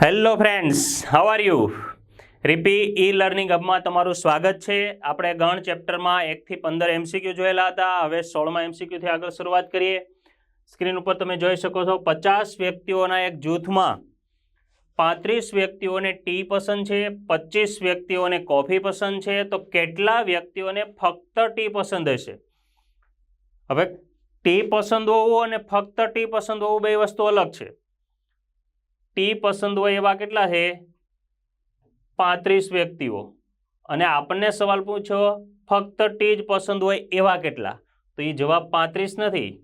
Hello friends how are you રિપી ઈ learning હબમાં તમારું સ્વાગત છે. આપણે ગણ ચેપ્ટરમાં એકથી પંદર એમસીક્યુ જોયેલા હતા. હવે સોળમાં એમસીક્યુથી આગળ શરૂઆત કરીએ. સ્ક્રીન ઉપર તમે જોઈ શકો છો, પચાસ વ્યક્તિઓના એક જૂથમાં પાંત્રીસ વ્યક્તિઓને ટી પસંદ છે, પચીસ વ્યક્તિઓને કોફી પસંદ છે, તો કેટલા વ્યક્તિઓને ફક્ત ટી પસંદ હશે? હવે ટી પસંદ હોવું અને ફક્ત ટી પસંદ હોવું બે વસ્તુ અલગ છે. ટી પસંદ હોય એવા કેટલા છે? પાંત્રીસ વ્યક્તિઓ. અને આપણને સવાલ પૂછ્યો ફક્ત ટી જ પસંદ હોય એવા કેટલા? તો એ જવાબ પાંત્રીસ નથી.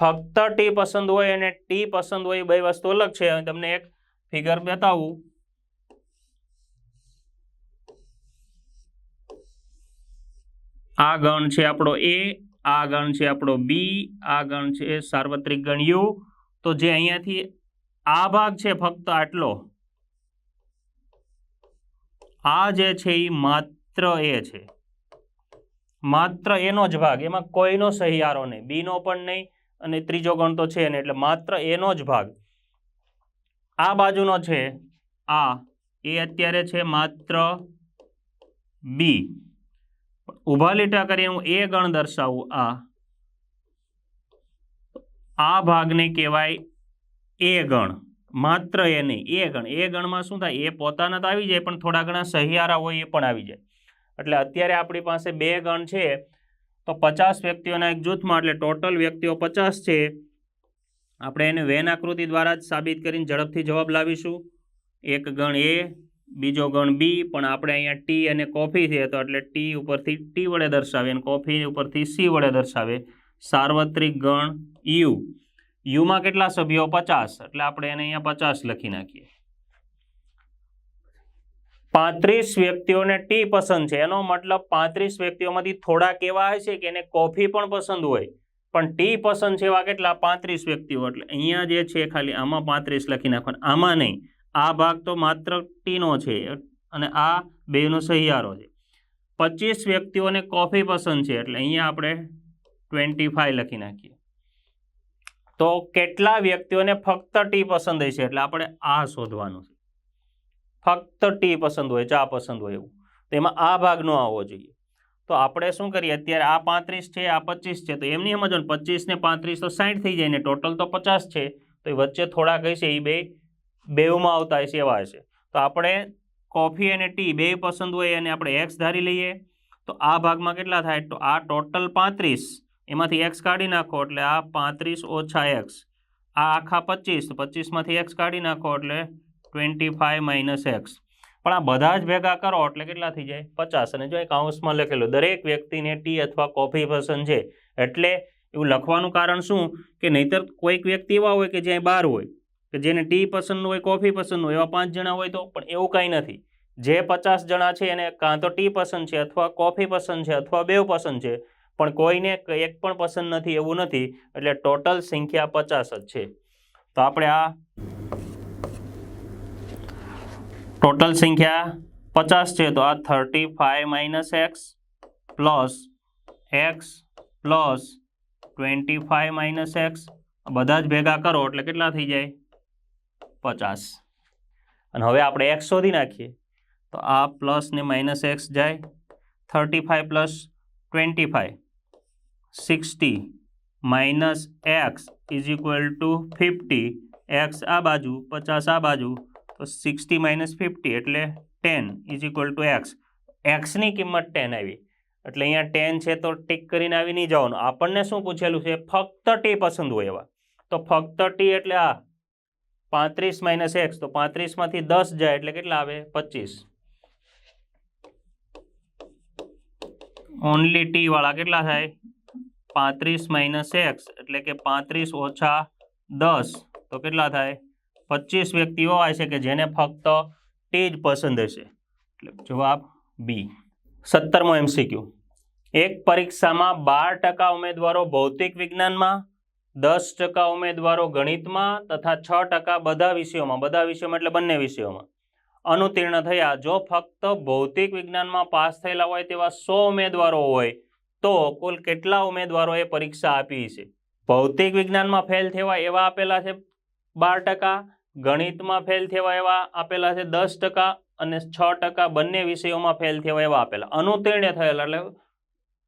ફક્ત ટી પસંદ હોય અને ટી પસંદ હોય બે વસ્તુ અલગ છે. તમને એક ફિગર બતાવું. આ ગણ છે આપણો એ, આ ગણ છે આપણો બી, આ ગણ છે સાર્વત્રિક ગણ યુ. તો જે અહીંયાથી આ ભાગ છે ફક્ત આટલો. આ જે છે એ માત્ર એ છે. માત્ર એનો જ ભાગ, એમાં કોઈનો સહિયારો નહીં, બીનો પણ નહીં અને ત્રીજો ગણ તો છે ને એટલે માત્ર એનો જ ભાગ. આ બાજુનો છે આ, એ અત્યારે છે માત્ર બી. ઊભા લીટા કરી હું એ ગણ દર્શાવું, આ. આ ભાગને કહેવાય એ ગણ. માત્ર એ નહીં, એ ગણ. એ ગણમાં શું થાય? એ પોતાના તો આવી જાય, પણ થોડા ઘણા સહિયારા હોય એ પણ આવી જાય. એટલે અત્યારે આપણી પાસે બે ગણ છે, તો પચાસ વ્યક્તિઓના એક જૂથમાં, એટલે ટોટલ વ્યક્તિઓ પચાસ છે. આપણે એને વેન આકૃતિ દ્વારા જ સાબિત કરીને ઝડપથી જવાબ લાવીશું. એક ગણ એ, બીજો ગણ બી, પણ આપણે અહીંયા ટી અને કોફી છે, તો એટલે ટી ઉપરથી ટી વડે દર્શાવે અને કોફી ઉપરથી સી વડે દર્શાવે. સાર્વત્રિક ગણ યુ. યુમાં કેટલા સભ્યો? પચાસ. એટલે આપણે એને અહીંયા પચાસ લખી નાખીએ. પાંત્રીસ વ્યક્તિઓને ટી પસંદ છે. એનો મતલબ પાંત્રીસ વ્યક્તિઓમાંથી થોડાક એવા હશે કે એને કોફી પણ પસંદ હોય. પણ ટી પસંદ છે એવા કેટલા? પાંત્રીસ વ્યક્તિઓ. એટલે અહીંયા જે છે ખાલી આમાં પાંત્રીસ લખી નાખવાનું. આમાં નહીં. આ ભાગ તો માત્ર ટીનો છે અને આ બેનો સહિયારો છે. પચીસ વ્યક્તિઓને કોફી પસંદ છે. એટલે અહીંયા આપણે ટ્વેન્ટી લખી નાખીએ. તો કેટલા વ્યક્તિઓને ફક્ત ટી પસંદ હશે એટલે આપણે આ શોધવાનું છે. ફક્ત ટી પસંદ હોય ચા પસંદ હોય એવું. તો એમાં આ ભાગ ન આવવો જોઈએ. તો આપણે શું કરીએ? અત્યારે આ પાંત્રીસ છે, આ પચીસ છે. તો એમની સમજો પચીસ ને પાંત્રીસ તો સાઠ થઈ જાય ને, ટોટલ તો પચાસ છે. તો એ વચ્ચે થોડાક હશે, એ બે બેવમાં આવતા હશે એવા હશે. તો આપણે કોફી અને ટી બે પસંદ હોય અને આપણે એક્સ ધારી લઈએ. તો આ ભાગમાં કેટલા થાય? તો આ ટોટલ પાંત્રીસ. એમાંથી એક્સ કાઢી નાખો એટલે આ પાંત્રીસ ઓછા એક્સ આ આખા પચીસ પચીસમાંથી એક્સ કાઢી નાખો એટલે ટ્વેન્ટી ફાઇવ માઇનસ એક્સ પણ આ બધા જ ભેગા કરો એટલે કેટલા થઈ જાય? પચાસ. અને જો એક કાઉન્સમાં લખેલું, દરેક વ્યક્તિને ટી અથવા કોફી પસંદ છે, એટલે એવું લખવાનું કારણ શું? કે નહીતર કોઈક વ્યક્તિ એવા હોય કે જ્યાં બહાર હોય, કે જેને ટી પસંદ હોય કોફી પસંદ હોય, એવા પાંચ જણા હોય તો પણ એવું કાંઈ નથી. જે પચાસ જણા છે એને કાં તો ટી પસંદ છે અથવા કોફી પસંદ છે અથવા બેવ પસંદ છે પણ કોઈને એક પણ પસંદ નથી, એવું નથી, એટલે ટોટલ સંખ્યા પચાસ જ છે. તો આપણે આ ટોટલ સંખ્યા પચાસ છે, તો આ thirty five minus x plus x plus twenty five minus x બધા જ ભેગા કરો, એટલે કેટલા થઈ જાય? પચાસ. અને હવે આપણે એક્સ શોધી નાખીએ. તો આ પ્લસ ને માઇનસ એક્સ જાય, thirty five plus twenty five sixty minus x is equal to fifty x આ બાજુ પચાસ આ બાજુ તો સિક્સટી માઇનસ ફિફ્ટી એટલે ten is equal to x એક્સની કિંમત ટેન આવી એટલે અહીંયા ટેન છે તો ટીક કરીને આવી નહીં જવાનું આપણને શું પૂછેલું છે ફક્ત ટી પસંદ હોય એવા તો ફક્ત ટી એટલે આ પાંત્રીસ માઇનસ એક્સ, તો પાંત્રીસમાંથી દસ જાય એટલે કેટલા આવે? પચીસ. ઓનલી ટી વાળા કેટલા થાય? પાંત્રીસ માઇનસ એક્સ એટલે કે પાંત્રીસ ઓછા દસ, તો કેટલા થાય? પચીસ વ્યક્તિઓ હોય છે કે જેને ફક્ત ટી જ પસંદ હશે. એટલે જવાબ બી સત્તરમો એમસીક્યુ એક પરીક્ષામાં બાર ટકા ઉમેદવારો ભૌતિક વિજ્ઞાનમાં, દસ ટકા ઉમેદવારો ગણિતમાં તથા છ ટકા બધા વિષયોમાં. બધા વિષયોમાં એટલે બંને વિષયોમાં. અનુતીર્ણ થયા. જો ફક્ત ભૌતિક વિજ્ઞાનમાં પાસ થયેલા હોય તેવા સો ઉમેદવારો હોય તો કુલ કેટલા ઉમેદવારોએ પરીક્ષા આપી છે? ભૌતિક વિજ્ઞાનમાં ફેલ થવા એવા આપેલા છે બાર ટકા, ગણિતમાં ફેલ થવા એવા આપેલા છે દસ ટકા અને છ ટકા બંને વિષયોમાં ફેલ થવા એવા આપેલા. અનુતીર્ણ થયેલા એટલે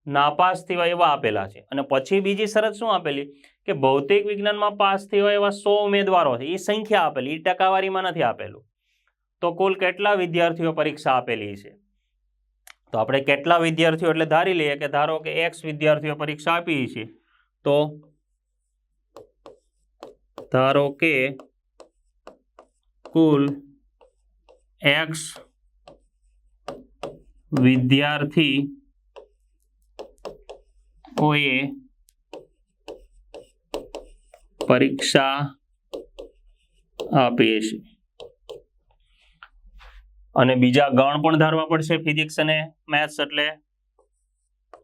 નાપાસ થવા એવા આપેલા છે. અને પછી બીજી શરત શું આપેલી? કે ભૌતિક વિજ્ઞાનમાં પાસ થવા એવા સો ઉમેદવારો છે. એ સંખ્યા આપેલી એ ટકાવારીમાં નથી આપેલું. તો કુલ કેટલા વિદ્યાર્થીઓ પરીક્ષા આપેલી છે? તો આપણે કેટલા વિદ્યાર્થીઓ એટલે ધારી લઈએ કે ધારો કે એક્સ વિદ્યાર્થીઓ પરીક્ષા આપી છે, તો ધારો કે કુલ એક્સ વિદ્યાર્થી ઓએ પરીક્ષા આપી છે. અને બીજા ગણ પણ ધારવા પડશે ફિઝિક્સ અને મેથ્સ એટલે.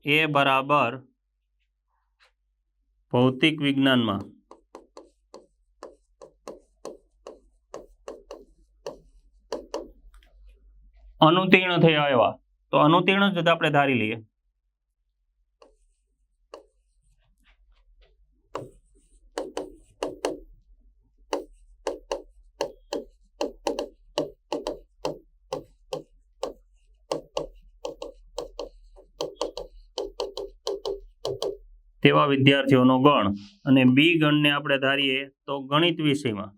એ બરાબર ભૌતિક વિજ્ઞાનમાં. અનુતીર્ણ થયા એવા. તો અનુતીર્ણ જ આપણે ધારી લઈએ. તેવા વિદ્યાર્થીઓનો ગણ અને બી ગણને આપણે ધારીએ તો ગણિત વિષયમાં.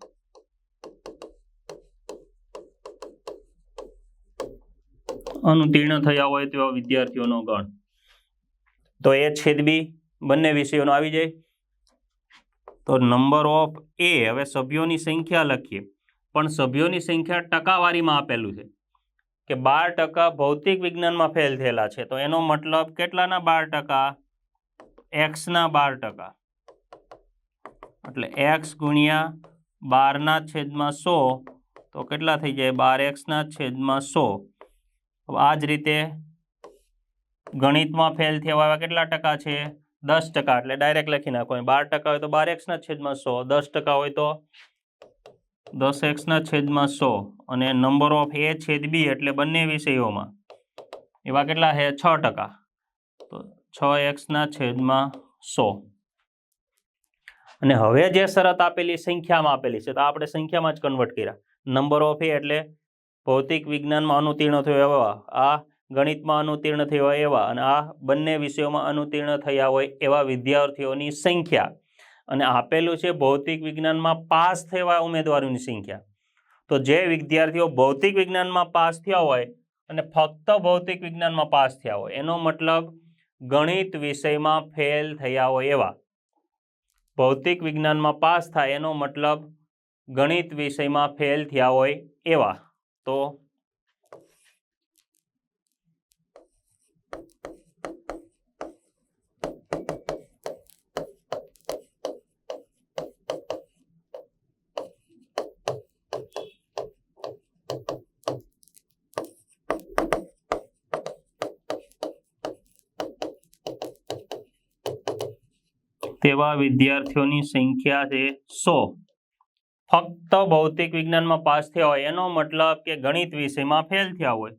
અનુતીર્ણ થયા હોય તેવા વિદ્યાર્થીઓનો ગણ. તો એ છેદ બી બંને વિષયોનો આવી જાય. તો નંબર ઓફ એ હવે સભ્યોની સંખ્યા લખીએ. પણ સભ્યોની સંખ્યા ટકાવારીમાં આપેલું છે. કે બાર ટકા ભૌતિક વિજ્ઞાનમાં ફેલ થયેલા છે. તો એનો મતલબ કેટલાના બાર ટકા? એક્સના બાર ટકા. એટલે એક્સ ગુણ્યા બારના છેદમાં સો, તો કેટલા થઈ જાય? બાર એક્સના છેદમાં સો. આ જ રીતે ગણિતમાં ફેલ થયા એવા કેટલા ટકા છે? દસ ટકા. એટલે ડાયરેક્ટ લખી નાખો. બાર ટકા હોય તો બાર એક્સના છેદમાં સો. દસ ટકા હોય તો દસ એક્સના છેદમાં સો. અને નંબર ઓફ એ છેદ બી એટલે બંને વિષયોમાં. એવા કેટલા છે? છ ટકા. છ એક્સના છેદમાં સો. અને હવે જે શરત આપેલી સંખ્યામાં આપેલી છે, તો આપણે સંખ્યામાં જ કન્વર્ટ કર્યા. નંબર ઓફ એ એટલે ભૌતિક વિજ્ઞાનમાં અનુતીર્ણ થયો એવા, આ ગણિતમાં અનુતીર્ણ થયો એવા, અને આ બંને વિષયોમાં અનુતીર્ણ થયા હોય એવા વિદ્યાર્થીઓની સંખ્યા. અને આપેલું છે ભૌતિક વિજ્ઞાનમાં પાસ થયા ઉમેદવારોની સંખ્યા. તો જે વિદ્યાર્થીઓ ભૌતિક વિજ્ઞાનમાં પાસ થયા હોય અને ફક્ત ભૌતિક વિજ્ઞાનમાં પાસ થયા હોય, એનો મતલબ ગણિત વિષયમાં ફેલ થયા હોય એવા. ભૌતિક વિજ્ઞાનમાં પાસ થાય એનો મતલબ ગણિત વિષયમાં ફેલ થયા હોય એવા. તો તેવા વિદ્યાર્થીઓની સંખ્યા છે સો. ફક્ત ભૌતિક વિજ્ઞાનમાં પાસ થયા હોય, એનો મતલબ કે ગણિત વિષયમાં ફેલ થયા હોય.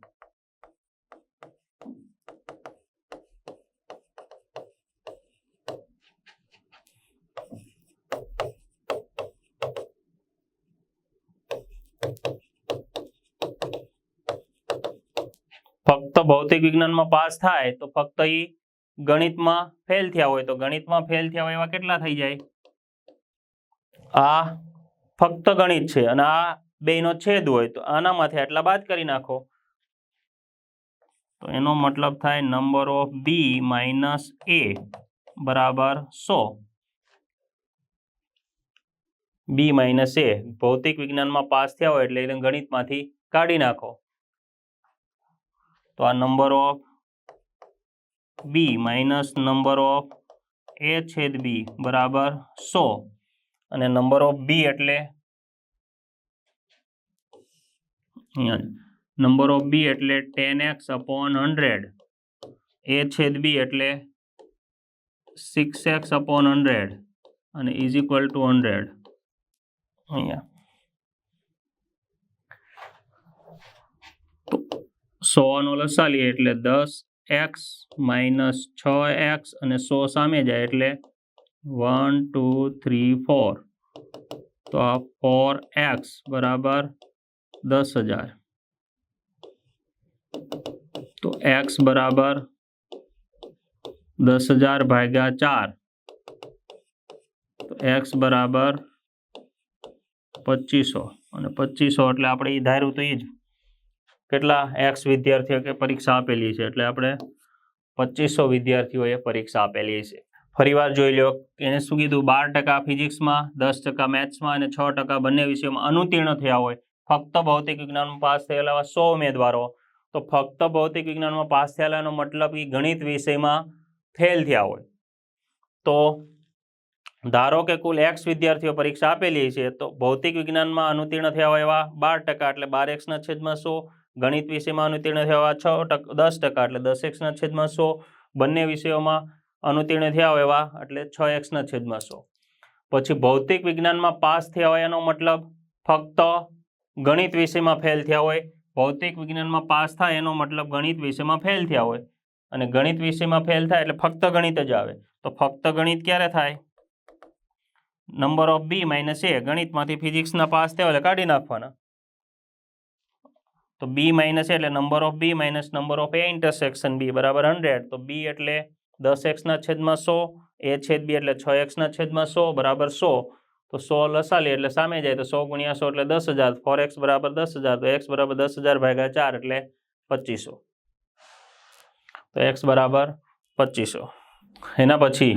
ફક્ત ભૌતિક વિજ્ઞાનમાં પાસ થાય તો ફક્ત ઈ ગણિતમાં ફેલ થયા હોય તો ગણિતમાં ફેલ થયા હોય એવા કેટલા થઈ જાય? આ ફક્ત ગણિત છે અને આ બેનો છેદ હોય તો આનામાંથી આટલા બાદ કરી નાખો. તો એનો મતલબ થાય number of B minus A બરાબર સો. બી માઇનસ એ ભૌતિક વિજ્ઞાનમાં પાસ થયા હોય એટલે એને ગણિતમાંથી કાઢી નાખો. તો આ number of B minus number of A છેદ બી બરાબર? સો. અને નંબર ઓફ બી એટલે? નંબર ઓફ બી એટલે ten x upon hundred A છેદ બી એટલે સિક્સ એક્સ અપોન હંડ્રેડ અને ઇઝ ઇક્વલ ટુ હંડ્રેડ અહીંયા. સોનો લસાલીએ એટલે દસ એક્સ માઇનસ છ એક્સ અને સો સામે જાય એટલે વન, ટુ, થ્રી, ફોર. તો આ ફોર એક્સ બરાબર દસ હજાર. તો એક્સ બરાબર દસ હજાર ભાગ્યા ચાર. તો એક્સ બરાબર પચીસો. અને પચીસો એટલે આપણે એ ધાર્યું તો એ જ કેટલા એક્સ વિદ્યાર્થીઓ કે પરીક્ષા આપેલી છે? એટલે આપણે પચીસો વિદ્યાર્થીઓએ પરીક્ષા આપેલી છે. ફરીવાર જોઈ લો એને શું કીધું? બાર ટકા ફિઝિક્સમાં, દસ ટકા મેથ્સમાં અને છ ટકા બંને વિષયોમાં અનુતીર્ણ થયા હોય. ફક્ત ભૌતિક વિજ્ઞાનમાં પાસ થયેલા સો ઉમેદવારો. તો ફક્ત ભૌતિક વિજ્ઞાનમાં પાસ થયેલાનો મતલબ એ ગણિત વિષયમાં ફેલ થયા હોય. તો ધારો કે કુલ એક્સ વિદ્યાર્થીઓ પરીક્ષા આપેલી છે, તો ભૌતિક વિજ્ઞાનમાં અનુતીર્ણ થયા હોય એવા બાર ટકા. એટલે બાર એક્સના છેદમાં સો ગણિત વિષયમાં અનુતીર્ણ થયા છ ટકા, દસ ટકા એટલે દસ એક્સના છેદમાં સો. બંને વિષયોમાં અનુતીર્ણ થયા હોય એવા એટલે છ એક્સના છેદમાં સો. પછી ભૌતિક વિજ્ઞાનમાં પાસ થયા હોય એનો મતલબ ફક્ત ગણિત વિષયમાં ફેલ થયા હોય. ભૌતિક વિજ્ઞાનમાં પાસ થાય એનો મતલબ ગણિત વિષયમાં ફેલ થયા હોય. અને ગણિત વિષયમાં ફેલ થાય એટલે ફક્ત ગણિત જ આવે. તો ફક્ત ગણિત ક્યારે થાય? Number of B minus A. ગણિતમાંથી ફિઝિક્સના પાસ થયા એટલે કાઢી નાખવાના. તો બી માઇનસ એટલે number of B minus number of A intersection B બરાબર હંડ્રેડ તો બી એટલે દસ એક્સના છેદમાં સો એ છેદ બી એટલે છ એક્સના છેદમાં સો, બરાબર સો. તો સો લસાલી એટલે સામે જાય તો સો ગુણ્યા સો એટલે દસ હજાર ફોર એક્સ બરાબર દસ હજાર, તો એક્સ બરાબર દસ હજાર ભાગ્યા ચાર એટલે પચીસો. તો એક્સ બરાબર પચીસો. એના પછી,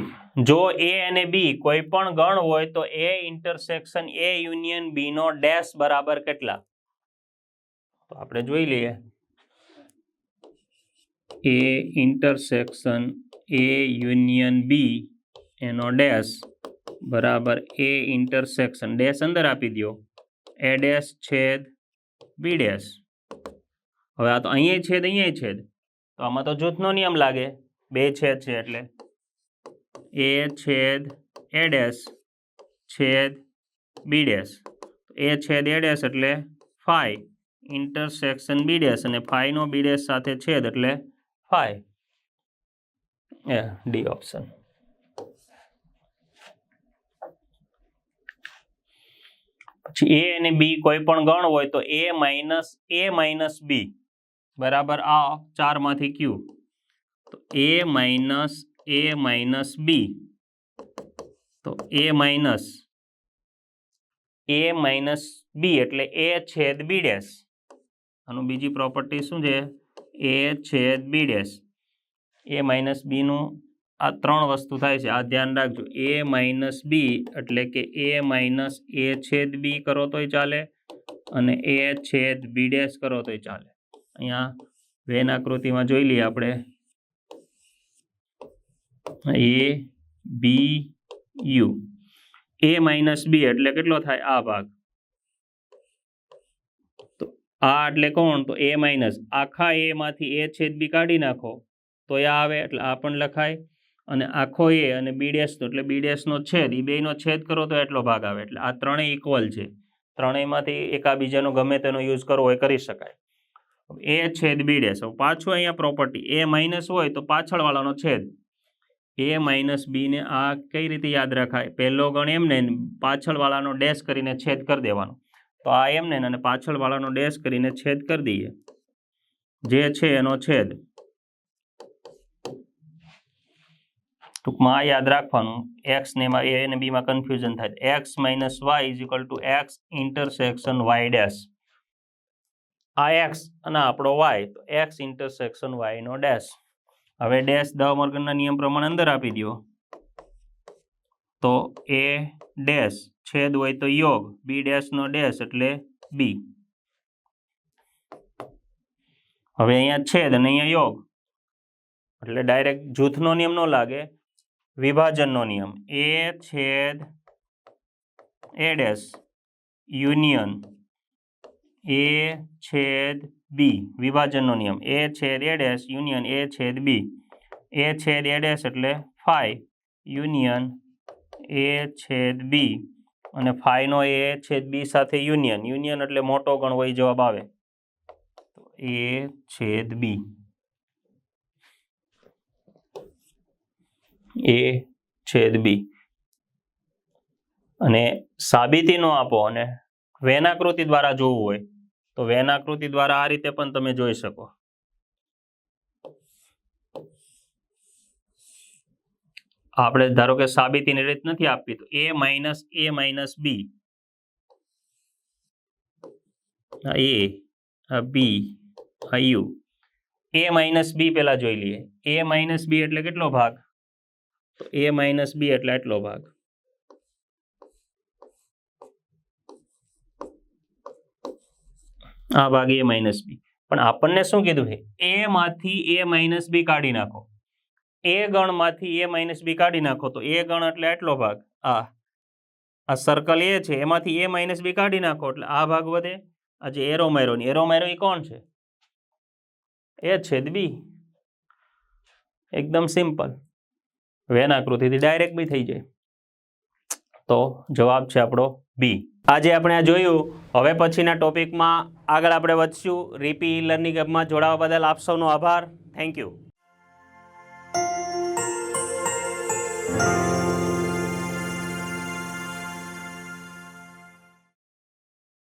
જો એ અને બી કોઈ પણ ગણ હોય તો A intersection A union B નો ડેશ બરાબર કેટલા? તો આપણે જોઈ લઈએ એ ઇન્ટરસેક્શન એ યુનિયન બી એનો ડેશ બરાબર એ ઇન્ટરસેક્શન ડેશ અંદર આપી દો એ ડેશ છેદ બી ડેશ હવે આ તો અહીંયા છેદ અહીંયા છેદ તો આમાં તો જૂથનો નિયમ લાગે બે છેદ છે એટલે એ છેદ એ ડેશ છેદ બી ડેશ એ છેદ એ ડેશ એટલે ફાઈ ઇન્ટરસેક્શન બી ડેશ અને ફાઈનો બી ડેશ સાથે છેદ એટલે ફાઈ એ ડી ઓપ્શન પછી એ અને બી કોઈ પણ ગણ હોય તો એ માઇનસ એ માઇનસ બી બરાબર આ ચારમાંથી ક્યુ તો એ માઇનસ એ માઇનસ બી તો એ માઇનસ એ માઇનસ બી એટલે એ છેદ બી ડેશ આનું બીજી પ્રોપર્ટી શું છે? એ છેદ બી ડેશ. એ માઇનસ બીનું આ ત્રણ વસ્તુ થાય છે. આ ધ્યાન રાખજો. એ માઇનસ બી એટલે કે એ માઇનસ એ છેદ બી કરો તોય ચાલે અને એ છેદ બી ડેશ કરો તોય ચાલે. અહીંયા વેન આકૃતિમાં જોઈ લઈએ આપણે. એ બી યુ એ માઇનસ બી એટલે કેટલો થાય? આ ભાગ. આ એટલે કોણ? તો એ માઇનસ આખા એમાંથી એ છેદ બી કાઢી નાખો. તો એ આવે એટલે આ પણ લખાય. અને આખો એ અને બી ડેશનો એટલે બી ડેશનો છેદ એ બેનો છેદ કરો તો એટલો ભાગ આવે. એટલે આ ત્રણેય ઇક્વલ છે. ત્રણેયમાંથી એકાબીજાનો ગમે તેનો યુઝ કરવો હોય કરી શકાય. એ છેદ બી ડેશ. પાછું અહીંયા પ્રોપર્ટી એ માઇનસ હોય તો પાછળવાળાનો છેદ. એ માઇનસ બીને આ કઈ રીતે યાદ રખાય? પહેલો ગણ એમને પાછળવાળાનો ડેશ કરીને છેદ કરી દેવાનો. તો આ એમને અને પાછળવાળાનો ડેશ કરીને છેદ કરી દઈએ. જે છે એનો છેદ. ટૂંકમાં આ યાદ રાખવાનું. એક્સ ને એમાં એ અને બીમાં કન્ફ્યુઝન થાય. X minus y is equal to x intersection y dash આ એક્સ અને આપણો વાય તો એક્સ ઇન્ટરસેક્શન વાય નો ડેશ હવે ડેશ દ મોર્ગનના નિયમ પ્રમાણે અંદર આપી દો તો એ ડેશ છેદ હોય તો યોગ બી ડેશ નો ડેશ એટલે બી હવે અહીંયા છેદ અને અહીંયા યોગ. એટલે ડાયરેક્ટ જૂથનો નિયમ ન લાગે, વિભાજનનો નિયમ. એ છેદ એ ડેશ યુનિયન એ છેદ બી વિભાજનનો નિયમ. એ છેદ એ ડેશ યુનિયન એ છેદ બી એ છેદ એ ડેશ એટલે ફાઈ યુનિયન એ છેદ બી અને ફાઈનો એ છેદ બી સાથે યુનિયન યુનિયન એટલે મોટો ગણ હોય જવાબ આવે. એ છેદ બી. એ છેદ બી. અને સાબિતી નો આપો અને વેનાકૃતિ દ્વારા જોવું હોય તો વેનાકૃતિ દ્વારા આ રીતે પણ તમે જોઈ શકો. આપણે ધારો કે સાબિતીની રીત નથી આપવી, તો A minus A minus B. A B U. A minus B પેલા જોઈ લઈએ. એ માઇનસ બી એટલે કેટલો ભાગ? તો એ માઇનસ બી એટલે એટલો ભાગ. આ ભાગ એ માઇનસ બી. પણ આપણને શું કીધું છે? એ માંથી એ માઇનસ બી કાઢી નાખો. એ ગણમાંથી એ માઇનસ બી કાઢી નાખો તો એ ગણ એટલે એટલો ભાગ. આ આ સર્કલ એ છે, એમાંથી એ માઇનસ બી કાઢી નાખો એટલે આ ભાગ વધે. આ જે એરો માર્યો ને એરો માર્યો એ કોણ છે? એ છેદ બી એકદમ સિમ્પલ વેન આકૃતિથી ડાયરેક્ટ બી થઈ જાય. તો જવાબ છે આપણો બી આજે આપણે આ જોયું. હવે પછીના ટોપિકમાં આગળ આપણે વધશું. રીપી લર્નિંગ એપમાં જોડાવા બદલ આપ સૌનો આભાર. Thank you